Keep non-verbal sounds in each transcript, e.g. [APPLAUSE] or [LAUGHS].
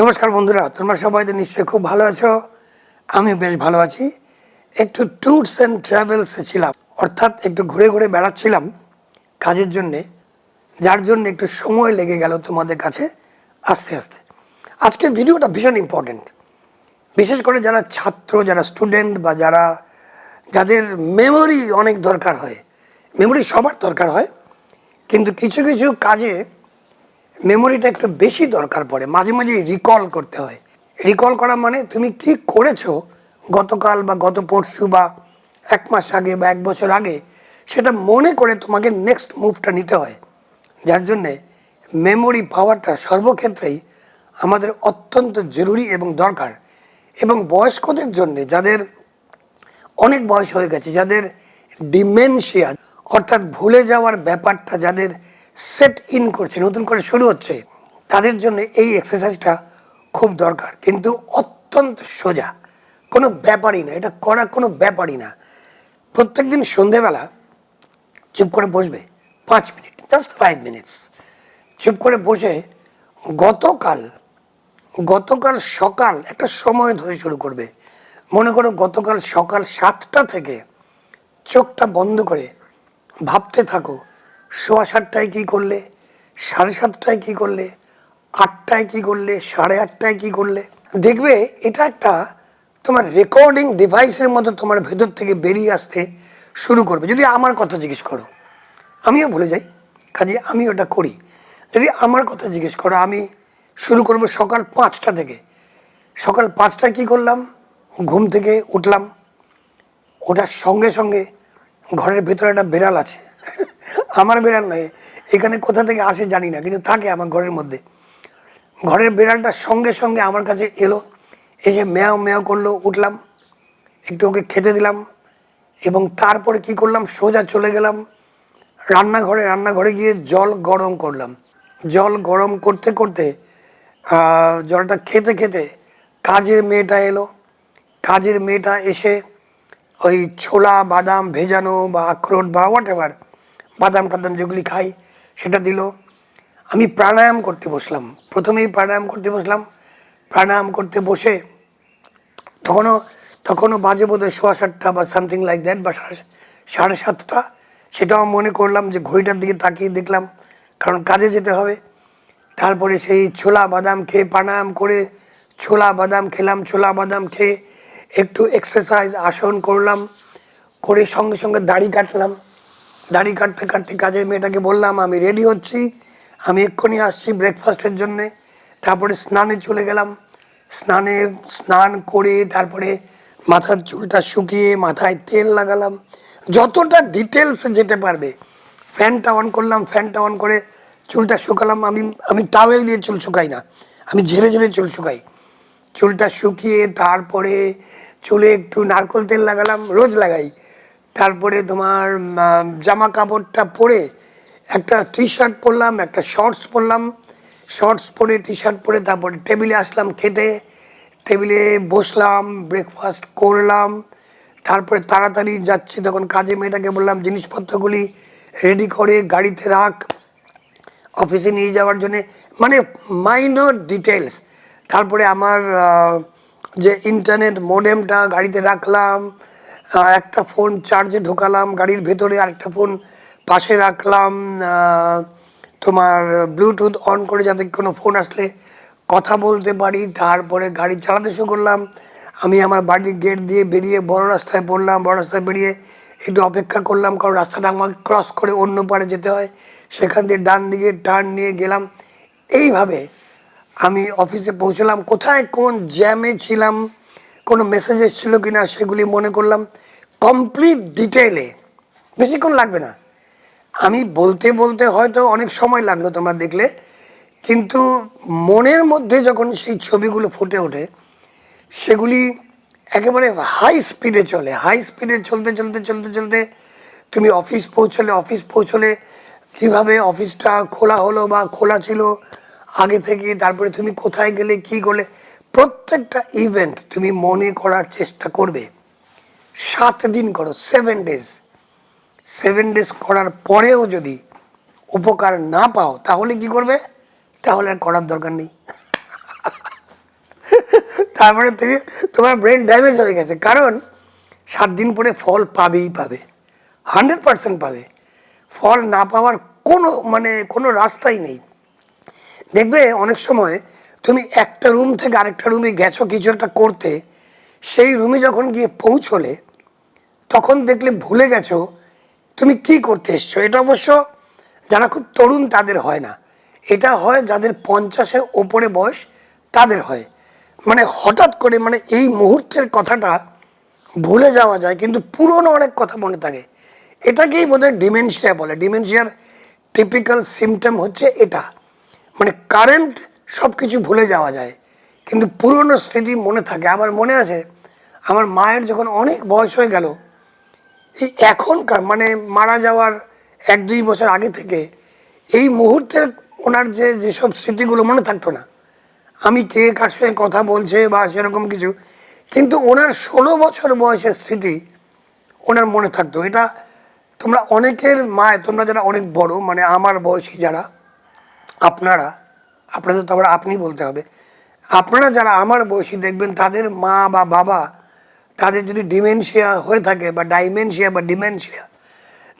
নমস্কার বন্ধুরা, তোমরা সবাই তো নিশ্চয়ই খুব ভালো আছো? আমি বেশ ভালো আছি। একটু ট্যুরস অ্যান্ড ট্রাভেলসে ছিলাম, অর্থাৎ একটু ঘুরে ঘুরে বেড়াচ্ছিলাম কাজের জন্যে, যার জন্য একটু সময় লেগে গেল তোমাদের কাছে আস্তে আস্তে। আজকের ভিডিওটা ভীষণ ইম্পর্ট্যান্ট বিশেষ করে যারা ছাত্র, যারা স্টুডেন্ট বা যারা, যাদের মেমোরি অনেক দরকার হয় মেমোরি সবার দরকার হয়, কিন্তু কিছু কিছু কাজে মেমোরিটা একটু বেশি দরকার পড়ে, মাঝে মাঝে রিকল করতে হয়। রিকল করা মানে তুমি কি করেছ গতকাল বা গত পরশু বা এক মাস আগে বা এক বছর আগে, সেটা মনে করে তোমাকে নেক্সট মুভটা নিতে হয়। যার জন্যে মেমোরি পাওয়ারটা সর্বক্ষেত্রেই আমাদের অত্যন্ত জরুরি এবং দরকার। এবং বয়স্কদের জন্যে, যাদের অনেক বয়স হয়ে গেছে, যাদের ডিমেনশিয়া অর্থাৎ ভুলে যাওয়ার ব্যাপারটা, যাদের সেট ইন করছে, নতুন করে শুরু হচ্ছে, তাদের জন্য এই এক্সারসাইজটা খুব দরকার। কিন্তু অত্যন্ত সোজা, কোনো ব্যাপারই না, এটা করা কোনো ব্যাপারই না। প্রত্যেক দিন সন্ধেবেলা চুপ করে বসবে, পাঁচ মিনিট জাস্ট ফাইভ মিনিটস চুপ করে বসে গতকাল গতকাল সকাল একটা সময় ধরে শুরু করবে। মনে করো গতকাল সকাল সাতটা থেকে চোখটা বন্ধ করে ভাবতে থাকো সোয়া সাতটায় কী করলে? সাড়ে সাতটায় কী করলে? আটটায় কী করলে? সাড়ে আটটায় কী করলে? দেখবে এটা একটা তোমার রেকর্ডিং ডিভাইসের মতো তোমার ভেতর থেকে বেরিয়ে আসতে শুরু করবে। যদি আমার কথা জিজ্ঞেস করো, আমিও ভুলে যাই, কাজে আমি ওটা করি। যদি আমার কথা জিজ্ঞেস করো, আমি শুরু করব সকাল পাঁচটা থেকে। সকাল পাঁচটায় কী করলাম? ঘুম থেকে উঠলাম। ওটার সঙ্গে সঙ্গে ঘরের ভেতরে একটা বেড়াল আছে। আমার বিড়াল নয় এখানে কোথা থেকে আসে জানি না, কিন্তু থাকে আমার ঘরের মধ্যে। ঘরের বেড়ালটার সঙ্গে সঙ্গে আমার কাছে এলো, এসে ম্যাও ম্যাও করল, উঠলাম, একটু ওকে খেতে দিলাম এবং তারপরে কি করলাম, সোজা চলে গেলাম, রান্নাঘরে রান্নাঘরে গিয়ে জল গরম করলাম। জল গরম করতে করতে জলটা খেতে খেতে কাজের মেয়েটা এলো। কাজের মেয়েটা এসে ওই ছোলা, বাদাম ভেজানো বা আখরোট বা হোয়াট এভার বাদাম টাদাম যেগুলি খাই, সেটা দিল। আমি প্রাণায়াম করতে বসলাম। প্রথমেই প্রাণায়াম করতে বসলাম। প্রাণায়াম করতে বসে তখনও তখনও বাজে বোধ হয় সোয়া সাতটা বা সামথিং লাইক দ্যাট বা সাড়ে সাতটা, সেটাও মনে করলাম যে ঘড়িটার দিকে তাকিয়ে দেখলাম, কারণ কাজে যেতে হবে। তারপরে সেই ছোলা বাদাম খেয়ে প্রাণায়াম করে ছোলা বাদাম খেলাম, ছোলা বাদাম খেয়ে একটু এক্সারসাইজ আসন করলাম, করে সঙ্গে সঙ্গে দাড়ি কাটলাম। দাড়ি কাটতে কাটতে কাজের মেয়েটাকে বললাম, আমি রেডি হচ্ছি, আমি এক্ষুনি আসছি ব্রেকফাস্টের জন্যে। তারপরে স্নানে চলে গেলাম। স্নানে স্নান করে তারপরে মাথার চুলটা শুকিয়ে মাথায় তেল লাগালাম। যতটা ডিটেলস যেতে পারবে, ফ্যানটা অন করলাম, ফ্যানটা অন করে চুলটা শুকালাম। আমি আমি টাওয়েল দিয়ে চুল শুকাই না, আমি ঝেড়ে ঝেড়ে চুল শুকাই। চুলটা শুকিয়ে তারপরে চুলে একটু নারকোল তেল লাগালাম, রোজ লাগাই। তারপরে তোমার জামা কাপড়টা পরে একটা টি শার্ট পরলাম, একটা শর্টস পরলাম। শর্টস পরে টি শার্ট পরে তারপরে টেবিলে আসলাম খেতে। টেবিলে বসলাম ব্রেকফাস্ট করলাম। তারপরে তাড়াতাড়ি যাচ্ছি তখন কাজে মেয়েটাকে বললাম, জিনিসপত্রগুলি রেডি করে গাড়িতে রাখ। অফিসে নিয়ে যাওয়ার জন্য। মানে মাইনর ডিটেলস তারপরে আমার যে ইন্টারনেট মোডেমটা গাড়িতে রাখলাম একটা ফোন চার্জে ঢোকালাম, গাড়ির ভেতরে আরেকটা ফোন পাশে রাখলাম তোমার ব্লুটুথ অন করে যাতে কোনো ফোন আসলে কথা বলতে পারি। তারপরে গাড়ি চালাতে শুরু করলাম। আমি আমার বাড়ির গেট দিয়ে বেরিয়ে বড় রাস্তায় পড়লাম। বড় রাস্তায় বেরিয়ে একটু অপেক্ষা করলাম, কারণ রাস্তাটা আমাকে ক্রস করে অন্য পারে যেতে হয়। সেখান দিয়ে ডান দিকে টার্ন নিয়ে গেলাম। এইভাবে আমি অফিসে পৌঁছলাম। কোথায় কোন জ্যামে ছিলাম? কোনো মেসেজ এসেছিল কি না সেগুলি মনে করলাম কমপ্লিট ডিটেলে বেশিক্ষণ লাগবে না। আমি বলতে বলতে হয়তো অনেক সময় লাগল তোমরা দেখলে, কিন্তু মনের মধ্যে যখন সেই ছবিগুলো ফুটে ওঠে, সেগুলি একেবারে হাই স্পিডে চলে। হাই স্পিডে চলতে চলতে চলতে চলতে তুমি অফিস পৌঁছলে অফিস পৌঁছলে কীভাবে অফিসটা খোলা হলো বা খোলা ছিল আগে থেকে তারপরে তুমি কোথায় গেলে, কি করলে, প্রত্যেকটা ইভেন্ট তুমি মনে করার চেষ্টা করবে। সাত দিন করো সেভেন ডেজ সেভেন ডেজ করার পরেও যদি উপকার না পাও, তাহলে কি করবে? তাহলে আর করার দরকার নেই। [LAUGHS] তারপরে তুমি, তোমার ব্রেন ড্যামেজ হয়ে গেছে। কারণ সাত দিন পরে ফল পাবেই পাবে। হান্ড্রেড পার্সেন্ট পাবে। ফল না পাওয়ার কোনো মানে কোনো রাস্তাই নেই। দেখবে অনেক সময় তুমি একটা রুম থেকে আরেকটা রুমে গেছো কিছু একটা করতে, সেই রুমে যখন গিয়ে পৌঁছলে, তখন দেখলে ভুলে গেছো তুমি কি করতে এসছো। এটা অবশ্য যারা খুব তরুণ তাদের হয় না। এটা হয় যাদের পঞ্চাশের ওপরে বয়স তাদের হয়। মানে হঠাৎ করে মানে এই মুহূর্তের কথাটা ভুলে যাওয়া যায়, কিন্তু পুরনো অনেক কথা মনে থাকে। এটাকেই বোধহয় ডিমেনশিয়া বলে। ডিমেনশিয়ার টিপিক্যাল সিমটম হচ্ছে এটা। মানে কারেন্ট সব কিছু ভুলে যাওয়া যায়। কিন্তু পুরনো স্মৃতি মনে থাকে। আমার মনে আছে, আমার মায়ের যখন অনেক বয়স হয়ে গেল, এই এখনকার মানে মারা যাওয়ার এক দুই বছর আগে থেকে, এই মুহূর্তের ওনার যে, যেসব স্মৃতিগুলো মনে থাকতো না, আমি কে, কার সঙ্গে কথা বলছে বা সেরকম কিছু, কিন্তু ওনার ষোলো বছর বয়সের স্মৃতি ওনার মনে থাকতো। এটা তোমরা অনেকের মায়, তোমরা যারা অনেক বড় মানে আমার বয়সী যারা আপনারা, আপনাদের তো আবার আপনি বলতে হবে। আপনারা যারা আমার বয়সী দেখবেন, তাদের মা বা বাবা, তাদের যদি ডিমেনশিয়া হয়ে থাকে বা ডাইমেনশিয়া বা ডিমেনশিয়া,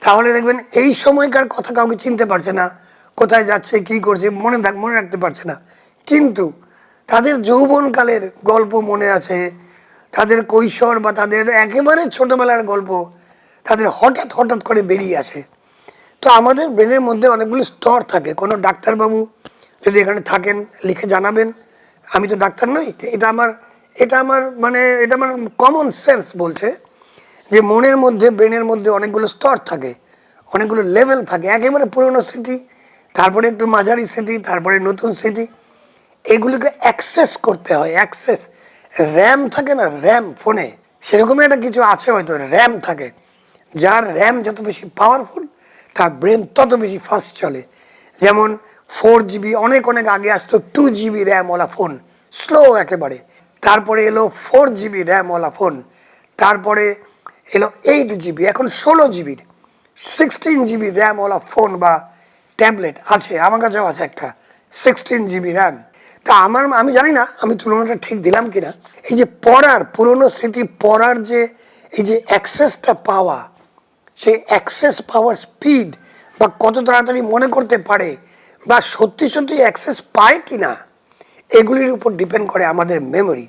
তাহলে দেখবেন এই সময়কার কথা কাউকে চিনতে পারছে না, কোথায় যাচ্ছে, কি করছে, মনে থাক, মনে রাখতে পারছে না। কিন্তু তাদের যৌবনকালের গল্প মনে আছে, তাদের কৈশোর বা তাদের একেবারে ছোটোবেলার গল্প, তাদের হঠাৎ হঠাৎ করে বেরিয়ে আসে। তো আমাদের ব্রেনের মধ্যে অনেকগুলো স্তর থাকে। কোনো ডাক্তারবাবু যদি এখানে থাকেন, লিখে জানাবেন। আমি তো ডাক্তার নই এটা আমার এটা আমার মানে এটা আমার কমন সেন্স বলছে যে মনের মধ্যে, ব্রেনের মধ্যে অনেকগুলো স্তর থাকে, অনেকগুলো লেভেল থাকে। একেবারে পুরনো স্মৃতি, তারপরে একটু মাঝারি স্মৃতি, তারপরে নতুন স্মৃতি। এগুলিকে অ্যাক্সেস করতে হয় অ্যাক্সেস র্যাম থাকে না র্যাম ফোনে। সেরকমই একটা কিছু আছে হয়তো র্যাম থাকে। যার র্যাম যত বেশি পাওয়ারফুল তার ব্রেন তত বেশি ফাস্ট চলে। যেমন ফোর জিবি অনেক অনেক আগে আসতো টু জিবি র্যামওয়ালা ফোন স্লো একেবারে। তারপরে এলো ফোর জিবি র্যামওয়ালা ফোন তারপরে এলো এইট জিবি এখন ষোলো জিবির সিক্সটিন জিবি র্যামওয়ালা ফোন বা ট্যাবলেট আছে, আমার কাছেও আছে একটা সিক্সটিন জিবি র্যাম তা আমার, আমি জানি না, আমি তুলনাটা ঠিক দিলাম কিনা। এই যে পড়ার, পুরনো স্মৃতি পড়ার যে, এই যে অ্যাক্সেসটা পাওয়া সেই অ্যাক্সেস পাওয়ার স্পিড বা কত তাড়াতাড়ি মনে করতে পারে বা সত্যি সত্যি অ্যাক্সেস পায় কি না এগুলির উপর ডিপেন্ড করে আমাদের মেমোরি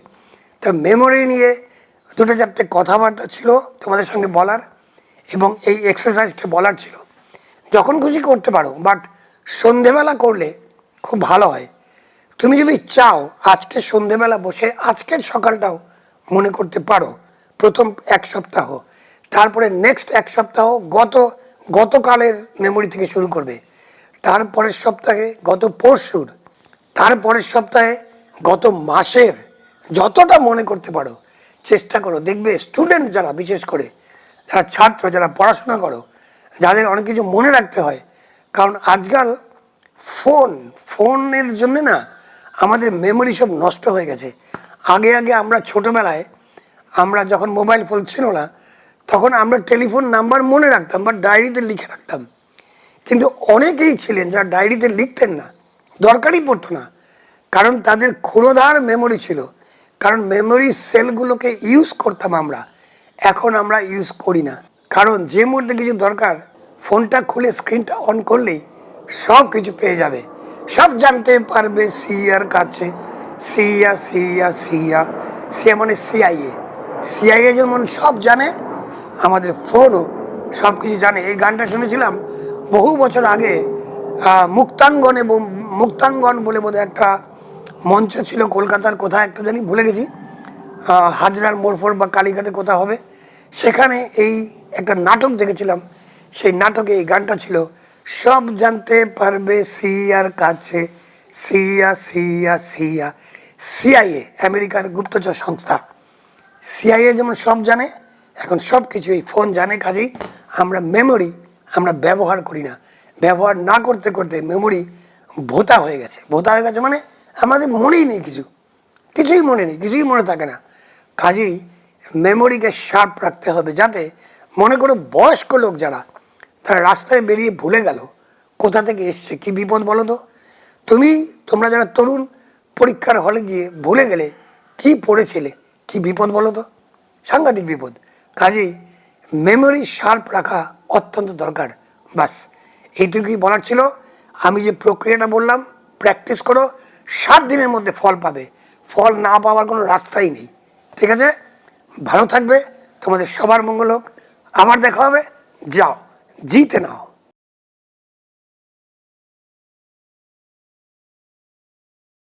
তা মেমোরি নিয়ে দুটো চারটে কথাবার্তা ছিল তোমাদের সঙ্গে বলার এবং এই এক্সারসাইজটা বলার ছিল। যখন খুশি করতে পারো বাট সন্ধেবেলা করলে খুব ভালো হয়। তুমি যদি চাও আজকে সন্ধেবেলা বসে আজকের সকালটাও মনে করতে পারো, প্রথম এক সপ্তাহ। তারপরে নেক্সট এক সপ্তাহ গত, গতকালের মেমোরি থেকে শুরু করবে। তারপরের সপ্তাহে গত পরশুর, তারপরের সপ্তাহে গত মাসের, যতটা মনে করতে পারো, চেষ্টা করো। দেখবে স্টুডেন্ট যারা, বিশেষ করে যারা ছাত্র, যারা পড়াশোনা করো, যাদের অনেক কিছু মনে রাখতে হয়, কারণ আজকাল ফোন ফোনের জন্য না আমাদের মেমোরি সব নষ্ট হয়ে গেছে। আগে আগে আমরা ছোটোবেলায় আমরা যখন মোবাইল ফোন ছিল না তখন আমরা টেলিফোন নাম্বার মনে রাখতাম বা ডায়েরিতে লিখে রাখতাম। কিন্তু অনেকেই ছিলেন যারা ডায়েরিতে লিখতেন না, দরকারই পড়তো না, কারণ তাদের ক্ষুরোধার মেমোরি ছিল। কারণ মেমোরি সেলগুলোকে ইউজ করতাম আমরা, এখন আমরা ইউজ করি না। কারণ যে মুহূর্তে কিছু দরকার, ফোনটা খুলে স্ক্রিনটা অন করলেই সব কিছু পেয়ে যাবে। সব জানতে পারবে সিআর কাছে। সিয়া সিয়া সিয়া সিয়া মানে সিআইএ সিআইএ যেমন সব জানে আমাদের ফোনও সব কিছু জানে। এই গানটা শুনেছিলাম বহু বছর আগে মুক্তাঙ্গন এবং মুক্তাঙ্গন বলে বোধহয় একটা মঞ্চ ছিল কলকাতার কোথায় একটা জানি, ভুলে গেছি। হাজরার মোরফোর বা কালীঘাটে কোথাও হবে। সেখানে এই একটা নাটক দেখেছিলাম। সেই নাটকে এই গানটা ছিল, সব জানতে পারবে সিয়ার কাছে, সিয়া সিয়া সিয়া। সিআইএ, আমেরিকার গুপ্তচর সংস্থা। সিআইএ যেমন সব জানে এখন সব কিছু এই ফোন জানে কাজেই আমরা মেমোরি আমরা ব্যবহার করি না। ব্যবহার না করতে করতে মেমোরি ভোতা হয়ে গেছে। ভোতা হয়ে গেছে মানে আমাদের মনেই নেই কিছু। কিছুই মনে নেই, কিছুই মনে থাকে না। কাজেই মেমোরিকে শার্প রাখতে হবে যাতে মনে করো বয়স্ক লোক যারা, তারা রাস্তায় বেরিয়ে ভুলে গেল, কোথা থেকে এসছে, কি বিপদ বলো তো? তুমি, তোমরা যারা তরুণ, পরীক্ষার হলে গিয়ে ভুলে গেলে কি পড়েছিলে, কি বিপদ বলো তো? সাংঘাতিক বিপদ। কাজেই মেমোরি শার্প রাখা অত্যন্ত দরকার। বাস এইটুকুই বলার ছিল। আমি যে প্রক্রিয়াটা বললাম প্র্যাকটিস করো, সাত দিনের মধ্যে ফল পাবে। ফল না পাওয়ার কোনো রাস্তাই নেই। ঠিক আছে? ভালো থাকবে। তোমাদের সবার মঙ্গল হোক। আমার দেখা হবে। যাও। জিতে নাও।